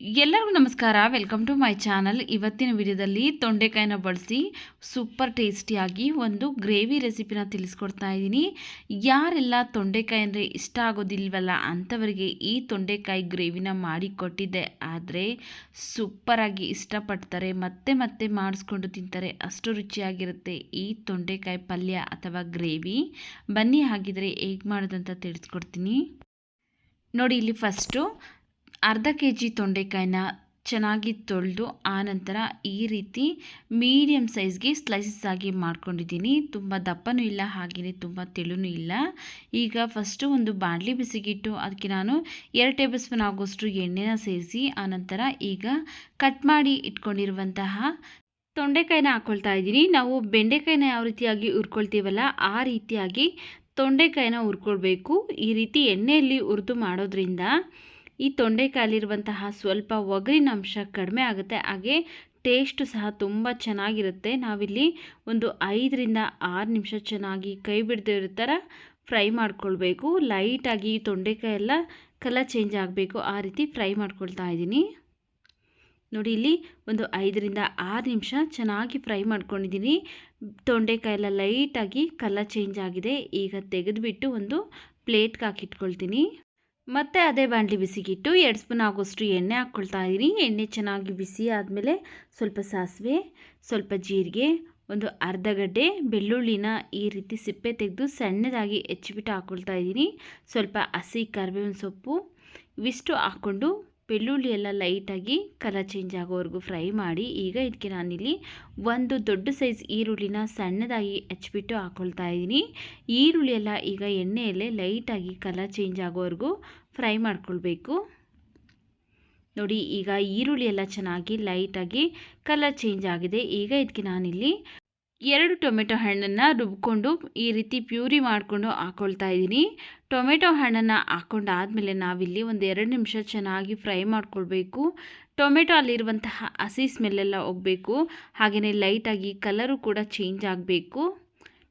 ಎಲ್ಲರಿಗೂ ನಮಸ್ಕಾರ. Welcome to my channel ಇವತ್ತಿನ ವಿಡಿಯೋದಲ್ಲಿ ತೊಂಡೆಕಾಯಿನ ಬಳಸಿ ಸೂಪರ್ ಟೇಸ್ಟಿಯಾಗಿ ಒಂದು ಗ್ರೇವಿ ರೆಸಿಪಿನ ತಿಳಿಸ್ಕೊಡ್ತಾ ಇದ್ದೀನಿ. ಯಾರೆಲ್ಲ ತೊಂಡೆಕಾಯಿ ಅಂದರೆ ಇಷ್ಟ ಆಗೋದಿಲ್ವಲ್ಲ ಅಂಥವರಿಗೆ ಈ ತೊಂಡೆಕಾಯಿ ಗ್ರೇವಿನ ಮಾಡಿ ಕೊಟ್ಟಿದ್ದೆ. ಆದರೆ ಸೂಪರಾಗಿ ಇಷ್ಟಪಡ್ತಾರೆ, ಮತ್ತೆ ಮತ್ತೆ ಮಾಡಿಸ್ಕೊಂಡು ತಿಂತಾರೆ. ಅಷ್ಟು ರುಚಿಯಾಗಿರುತ್ತೆ ಈ ತೊಂಡೆಕಾಯಿ ಪಲ್ಯ ಅಥವಾ ಗ್ರೇವಿ ಬನ್ನಿ, ಹಾಗಿದ್ರೆ ಹೇಗೆ ಮಾಡೋದಂತ ತಿಳಿಸ್ಕೊಡ್ತೀನಿ. ನೋಡಿ, ಇಲ್ಲಿ ಫಸ್ಟು ಅರ್ಧ ಕೆ ಜಿ ತೊಂಡೆಕಾಯಿನ ಚೆನ್ನಾಗಿ ತೊಳೆದು ಆನಂತರ ಈ ರೀತಿ ಮೀಡಿಯಮ್ ಸೈಜ್ಗೆ ಸ್ಲೈಸಸ್ ಆಗಿ ಮಾಡ್ಕೊಂಡಿದ್ದೀನಿ. ತುಂಬ ದಪ್ಪನೂ ಇಲ್ಲ ಹಾಗೆಯೇ ತುಂಬ ತೆಳುನೂ ಇಲ್ಲ. ಈಗ ಫಸ್ಟು ಒಂದು ಬಾಣಲಿ ಬಿಸಿಗಿಟ್ಟು ಅದಕ್ಕೆ ನಾನು ಎರಡು ಟೇಬಲ್ ಸ್ಪೂನ್ ಆಗೋಷ್ಟು ಎಣ್ಣೆನ ಸೇರಿಸಿ, ಆನಂತರ ಈಗ ಕಟ್ ಮಾಡಿ ಇಟ್ಕೊಂಡಿರುವಂತಹ ತೊಂಡೆಕಾಯಿನ ಹಾಕ್ಕೊಳ್ತಾ ಇದ್ದೀನಿ. ನಾವು ಬೆಂಡೆಕಾಯಿನ ಯಾವ ರೀತಿಯಾಗಿ ಹುರ್ಕೊಳ್ತೀವಲ್ಲ, ಆ ರೀತಿಯಾಗಿ ತೊಂಡೆಕಾಯಿನ ಹುರ್ಕೊಳ್ಬೇಕು. ಈ ರೀತಿ ಎಣ್ಣೆಯಲ್ಲಿ ಹುರಿದು ಮಾಡೋದ್ರಿಂದ ಈ ತೊಂಡೆಕಾಯಲ್ಲಿರುವಂತಹ ಸ್ವಲ್ಪ ಒಗರಿನ ಅಂಶ ಕಡಿಮೆ ಆಗುತ್ತೆ. ಹಾಗೆ ಟೇಸ್ಟು ಸಹ ತುಂಬ ಚೆನ್ನಾಗಿರುತ್ತೆ. ನಾವಿಲ್ಲಿ ಒಂದು ಐದರಿಂದ ಆರು ನಿಮಿಷ ಚೆನ್ನಾಗಿ ಕೈ ಬಿಡದೇ ಥರ ಫ್ರೈ ಮಾಡ್ಕೊಳ್ಬೇಕು. ಲೈಟಾಗಿ ತೊಂಡೆಕಾಯಿ ಎಲ್ಲ ಕಲರ್ ಚೇಂಜ್ ಆಗಬೇಕು. ಆ ರೀತಿ ಫ್ರೈ ಮಾಡ್ಕೊಳ್ತಾ ಇದ್ದೀನಿ. ನೋಡಿ, ಇಲ್ಲಿ ಒಂದು ಐದರಿಂದ ಆರು ನಿಮಿಷ ಚೆನ್ನಾಗಿ ಫ್ರೈ ಮಾಡ್ಕೊಂಡಿದ್ದೀನಿ. ತೊಂಡೆಕಾಯಿ ಎಲ್ಲ ಲೈಟಾಗಿ ಕಲರ್ ಚೇಂಜ್ ಆಗಿದೆ. ಈಗ ತೆಗೆದುಬಿಟ್ಟು ಒಂದು ಪ್ಲೇಟ್ಗೆ ಹಾಕಿಟ್ಕೊಳ್ತೀನಿ. ಮತ್ತು ಅದೇ ಬಾಣಲಿ ಬಿಸಿಗಿಟ್ಟು ಎರಡು ಸ್ಪೂನ್ ಆಗೋಷ್ಟು ಎಣ್ಣೆ ಹಾಕ್ಕೊಳ್ತಾ ಇದ್ದೀನಿ ಎಣ್ಣೆ ಚೆನ್ನಾಗಿ ಬಿಸಿ ಆದಮೇಲೆ ಸ್ವಲ್ಪ ಸಾಸಿವೆ, ಸ್ವಲ್ಪ ಜೀರಿಗೆ, ಒಂದು ಅರ್ಧ ಗಡ್ಡೆ ಬೆಳ್ಳುಳ್ಳಿನ ಈ ರೀತಿ ಸಿಪ್ಪೆ ತೆಗೆದು ಸಣ್ಣದಾಗಿ ಹೆಚ್ಚಿಬಿಟ್ಟು ಹಾಕ್ಕೊಳ್ತಾ ಇದ್ದೀನಿ ಸ್ವಲ್ಪ ಹಸಿ ಕರಿಬೇವಿನ ಸೊಪ್ಪು ಇವಿಷ್ಟು ಹಾಕ್ಕೊಂಡು ಬೆಳ್ಳುಳ್ಳಿ ಎಲ್ಲ ಲೈಟಾಗಿ ಕಲರ್ ಚೇಂಜ್ ಆಗೋವರೆಗೂ ಫ್ರೈ ಮಾಡಿ ಈಗ ಇದಕ್ಕೆ ನಾನಿಲ್ಲಿ ಒಂದು ದೊಡ್ಡ ಸೈಜ್ ಈರುಳ್ಳಿನ ಸಣ್ಣದಾಗಿ ಹಚ್ಬಿಟ್ಟು ಹಾಕ್ಕೊಳ್ತಾ ಇದ್ದೀನಿ. ಈರುಳ್ಳಿ ಎಲ್ಲ ಈಗ ಎಣ್ಣೆಯಲ್ಲೇ ಲೈಟಾಗಿ ಕಲರ್ ಚೇಂಜ್ ಆಗೋವರೆಗೂ ಫ್ರೈ ಮಾಡ್ಕೊಳ್ಬೇಕು. ನೋಡಿ, ಈಗ ಈರುಳ್ಳಿ ಎಲ್ಲ ಚೆನ್ನಾಗಿ ಲೈಟಾಗಿ ಕಲರ್ ಚೇಂಜ್ ಆಗಿದೆ. ಈಗ ಇದಕ್ಕೆ ನಾನಿಲ್ಲಿ ಎರಡು ಟೊಮೆಟೊ ಹಣ್ಣನ್ನು ರುಬ್ಕೊಂಡು ಈ ರೀತಿ ಪ್ಯೂರಿ ಮಾಡಿಕೊಂಡು ಹಾಕ್ಕೊಳ್ತಾ ಇದ್ದೀನಿ. ಟೊಮೆಟೊ ಹಣ್ಣನ್ನು ಹಾಕ್ಕೊಂಡಾದಮೇಲೆ ನಾವಿಲ್ಲಿ ಒಂದು ಎರಡು ನಿಮಿಷ ಚೆನ್ನಾಗಿ ಫ್ರೈ ಮಾಡ್ಕೊಳ್ಬೇಕು. ಟೊಮೆಟೊ ಅಲ್ಲಿರುವಂತಹ ಹಸಿ ಸ್ಮೆಲ್ಲೆಲ್ಲ ಹೋಗಬೇಕು. ಹಾಗೆಯೇ ಲೈಟಾಗಿ ಕಲರು ಕೂಡ ಚೇಂಜ್ ಆಗಬೇಕು.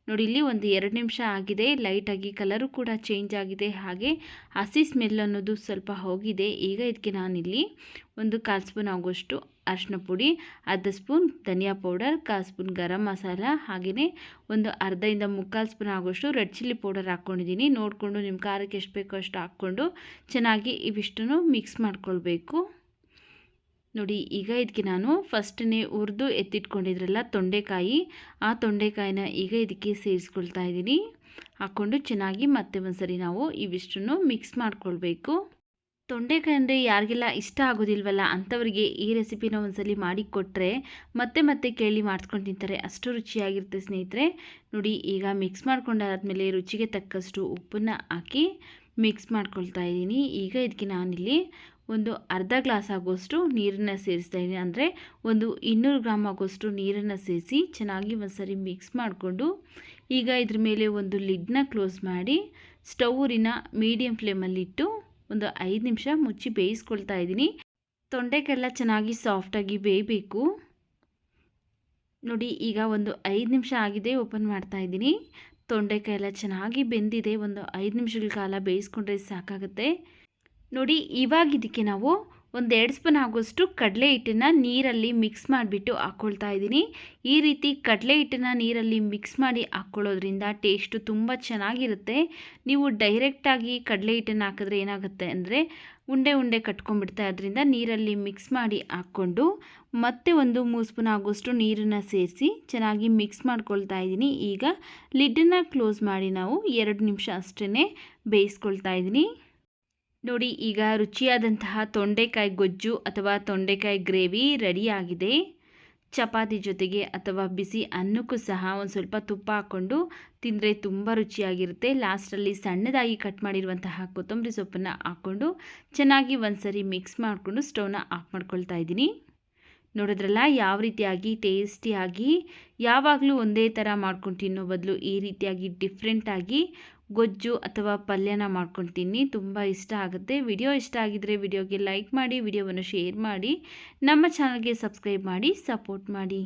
ನೋಡಿ, ಇಲ್ಲಿ ಒಂದು ಎರಡು ನಿಮಿಷ ಆಗಿದೆ. ಲೈಟಾಗಿ ಕಲರು ಕೂಡ ಚೇಂಜ್ ಆಗಿದೆ. ಹಾಗೆ ಹಸಿ ಸ್ಮೆಲ್ ಅನ್ನೋದು ಸ್ವಲ್ಪ ಹೋಗಿದೆ. ಈಗ ಇದಕ್ಕೆ ನಾನಿಲ್ಲಿ ಒಂದು ಕಾಲು ಸ್ಪೂನ್ ಆಗೋಷ್ಟು ಅರಿಶಿನ ಪುಡಿ, ಅರ್ಧ ಸ್ಪೂನ್ ಧನಿಯಾ ಪೌಡರ್, ಕಾಲು ಸ್ಪೂನ್ ಗರಂ ಮಸಾಲ, ಹಾಗೆಯೇ ಒಂದು ಅರ್ಧದಿಂದ ಮುಕ್ಕಾಲು ಸ್ಪೂನ್ ಆಗೋಷ್ಟು ರೆಡ್ ಚಿಲ್ಲಿ ಪೌಡರ್ ಹಾಕ್ಕೊಂಡಿದ್ದೀನಿ. ನೋಡಿಕೊಂಡು ನಿಮ್ಮ ಖಾರಕ್ಕೆ ಎಷ್ಟು ಬೇಕೋ ಅಷ್ಟು ಹಾಕ್ಕೊಂಡು ಚೆನ್ನಾಗಿ ಇವಿಷ್ಟನ್ನು ಮಿಕ್ಸ್ ಮಾಡ್ಕೊಳ್ಬೇಕು. ನೋಡಿ, ಈಗ ಇದಕ್ಕೆ ನಾನು ಫಸ್ಟನೇ ಹುರಿದು ಎತ್ತಿಟ್ಕೊಂಡಿದ್ರಲ್ಲ ತೊಂಡೆಕಾಯಿ, ಆ ತೊಂಡೆಕಾಯಿನ ಈಗ ಇದಕ್ಕೆ ಸೇರಿಸ್ಕೊಳ್ತಾ ಇದ್ದೀನಿ. ಹಾಕ್ಕೊಂಡು ಚೆನ್ನಾಗಿ ಮತ್ತೆ ಒಂದ್ಸರಿ ನಾವು ಇವಿಷ್ಟನ್ನು ಮಿಕ್ಸ್ ಮಾಡ್ಕೊಳ್ಬೇಕು. ತೊಂಡೆಕಾಯಿ ಅಂದರೆ ಯಾರಿಗೆಲ್ಲ ಇಷ್ಟ ಆಗೋದಿಲ್ವಲ್ಲ ಅಂಥವರಿಗೆ ಈ ರೆಸಿಪಿನ ಒಂದ್ಸಲಿ ಮಾಡಿ ಕೊಟ್ಟರೆ ಮತ್ತೆ ಮತ್ತೆ ಕೇಳಿ ಮಾಡಿಸ್ಕೊಂಡು ತಿಂತಾರೆ. ಅಷ್ಟು ರುಚಿಯಾಗಿರುತ್ತೆ ಸ್ನೇಹಿತರೆ. ನೋಡಿ, ಈಗ ಮಿಕ್ಸ್ ಮಾಡ್ಕೊಂಡಾದ್ಮೇಲೆ ರುಚಿಗೆ ತಕ್ಕಷ್ಟು ಉಪ್ಪನ್ನು ಹಾಕಿ ಮಿಕ್ಸ್ ಮಾಡ್ಕೊಳ್ತಾ ಇದ್ದೀನಿ. ಈಗ ಇದಕ್ಕೆ ನಾನಿಲ್ಲಿ ಒಂದು ಅರ್ಧ ಗ್ಲಾಸ್ ಆಗೋಷ್ಟು ನೀರನ್ನು ಸೇರಿಸ್ತಾ ಇದ್ದೀನಿ. ಅಂದರೆ ಒಂದು ಇನ್ನೂರು ಗ್ರಾಮ್ ಆಗೋಷ್ಟು ನೀರನ್ನು ಸೇರಿಸಿ ಚೆನ್ನಾಗಿ ಒಂದ್ಸರಿ ಮಿಕ್ಸ್ ಮಾಡಿಕೊಂಡು ಈಗ ಇದ್ರ ಮೇಲೆ ಒಂದು ಲಿಡ್ನ ಕ್ಲೋಸ್ ಮಾಡಿ ಸ್ಟೌರಿನ ಮೀಡಿಯಮ್ ಫ್ಲೇಮಲ್ಲಿಟ್ಟು ಒಂದು ಐದು ನಿಮಿಷ ಮುಚ್ಚಿ ಬೇಯಿಸ್ಕೊಳ್ತಾ ಇದ್ದೀನಿ. ತೊಂಡೆಗೆಲ್ಲ ಚೆನ್ನಾಗಿ ಸಾಫ್ಟಾಗಿ ಬೇಯಬೇಕು. ನೋಡಿ, ಈಗ ಒಂದು ಐದು ನಿಮಿಷ ಆಗಿದೆ ಓಪನ್ ಮಾಡ್ತಾ ಇದ್ದೀನಿ. ತೊಂಡೆಕಾಯಿ ಎಲ್ಲ ಚೆನ್ನಾಗಿ ಬೆಂದಿದೆ. ಒಂದು ಐದು ನಿಮಿಷಗಳ ಕಾಲ ಬೇಯಿಸ್ಕೊಂಡ್ರೆ ಸಾಕಾಗುತ್ತೆ. ನೋಡಿ, ಇವಾಗ ಇದಕ್ಕೆ ನಾವು ಒಂದು ಎರಡು ಸ್ಪೂನ್ ಆಗೋಷ್ಟು ಕಡಲೆ ಹಿಟ್ಟನ್ನು ನೀರಲ್ಲಿ ಮಿಕ್ಸ್ ಮಾಡಿಬಿಟ್ಟು ಹಾಕ್ಕೊಳ್ತಾ ಇದ್ದೀನಿ. ಈ ರೀತಿ ಕಡಲೆ ಹಿಟ್ಟನ್ನು ನೀರಲ್ಲಿ ಮಿಕ್ಸ್ ಮಾಡಿ ಹಾಕ್ಕೊಳ್ಳೋದ್ರಿಂದ ಟೇಸ್ಟು ತುಂಬ ಚೆನ್ನಾಗಿರುತ್ತೆ. ನೀವು ಡೈರೆಕ್ಟಾಗಿ ಕಡಲೆ ಹಿಟ್ಟನ್ನು ಹಾಕಿದ್ರೆ ಏನಾಗುತ್ತೆ ಅಂದರೆ ಉಂಡೆ ಉಂಡೆ ಕಟ್ಕೊಂಡ್ಬಿಡ್ತಾ ಅದರಿಂದ ನೀರಲ್ಲಿ ಮಿಕ್ಸ್ ಮಾಡಿ ಹಾಕ್ಕೊಂಡು ಮತ್ತೆ ಒಂದು ಮೂರು ಸ್ಪೂನ್ ಆಗೋಷ್ಟು ನೀರನ್ನು ಸೇರಿಸಿ ಚೆನ್ನಾಗಿ ಮಿಕ್ಸ್ ಮಾಡ್ಕೊಳ್ತಾ ಇದ್ದೀನಿ. ಈಗ ಲಿಡ್ಡನ್ನು ಕ್ಲೋಸ್ ಮಾಡಿ ನಾವು ಎರಡು ನಿಮಿಷ ಅಷ್ಟೇ ಬೇಯಿಸ್ಕೊಳ್ತಾ ಇದ್ದೀನಿ. ನೋಡಿ, ಈಗ ರುಚಿಯಾದಂತಹ ತೊಂಡೆಕಾಯಿ ಗೊಜ್ಜು ಅಥವಾ ತೊಂಡೆಕಾಯಿ ಗ್ರೇವಿ ರೆಡಿಯಾಗಿದೆ. ಚಪಾತಿ ಜೊತೆಗೆ ಅಥವಾ ಬಿಸಿ ಅನ್ನಕ್ಕೂ ಸಹ ಒಂದು ಸ್ವಲ್ಪ ತುಪ್ಪ ಹಾಕ್ಕೊಂಡು ತಿಂದರೆ ತುಂಬ ರುಚಿಯಾಗಿರುತ್ತೆ. ಲಾಸ್ಟಲ್ಲಿ ಸಣ್ಣದಾಗಿ ಕಟ್ ಮಾಡಿರುವಂತಹ ಕೊತ್ತಂಬರಿ ಸೊಪ್ಪನ್ನು ಹಾಕ್ಕೊಂಡು ಚೆನ್ನಾಗಿ ಒಂದು ಮಿಕ್ಸ್ ಮಾಡಿಕೊಂಡು ಸ್ಟವ್ನ ಆಫ್ ಮಾಡ್ಕೊಳ್ತಾ ಇದ್ದೀನಿ. ನೋಡಿದ್ರಲ್ಲ, ಯಾವ ರೀತಿಯಾಗಿ, ಟೇಸ್ಟಿಯಾಗಿ, ಯಾವಾಗಲೂ ಒಂದೇ ಥರ ಮಾಡ್ಕೊಂಡು ತಿನ್ನೋ ಬದಲು ಈ ರೀತಿಯಾಗಿ ಡಿಫ್ರೆಂಟಾಗಿ ಗೊಜ್ಜು ಅಥವಾ ಪಲ್ಯನ ಮಾಡ್ಕೊಂಡು ತಿನ್ನಿ ತುಂಬ ಇಷ್ಟ ಆಗುತ್ತೆ. ವಿಡಿಯೋ ಇಷ್ಟ ಆಗಿದ್ದರೆ ವಿಡಿಯೋಗೆ ಲೈಕ್ ಮಾಡಿ, ವಿಡಿಯೋವನ್ನು ಶೇರ್ ಮಾಡಿ, ನಮ್ಮ ಚಾನಲ್ಗೆ ಸಬ್ಸ್ಕ್ರೈಬ್ ಮಾಡಿ, ಸಪೋರ್ಟ್ ಮಾಡಿ.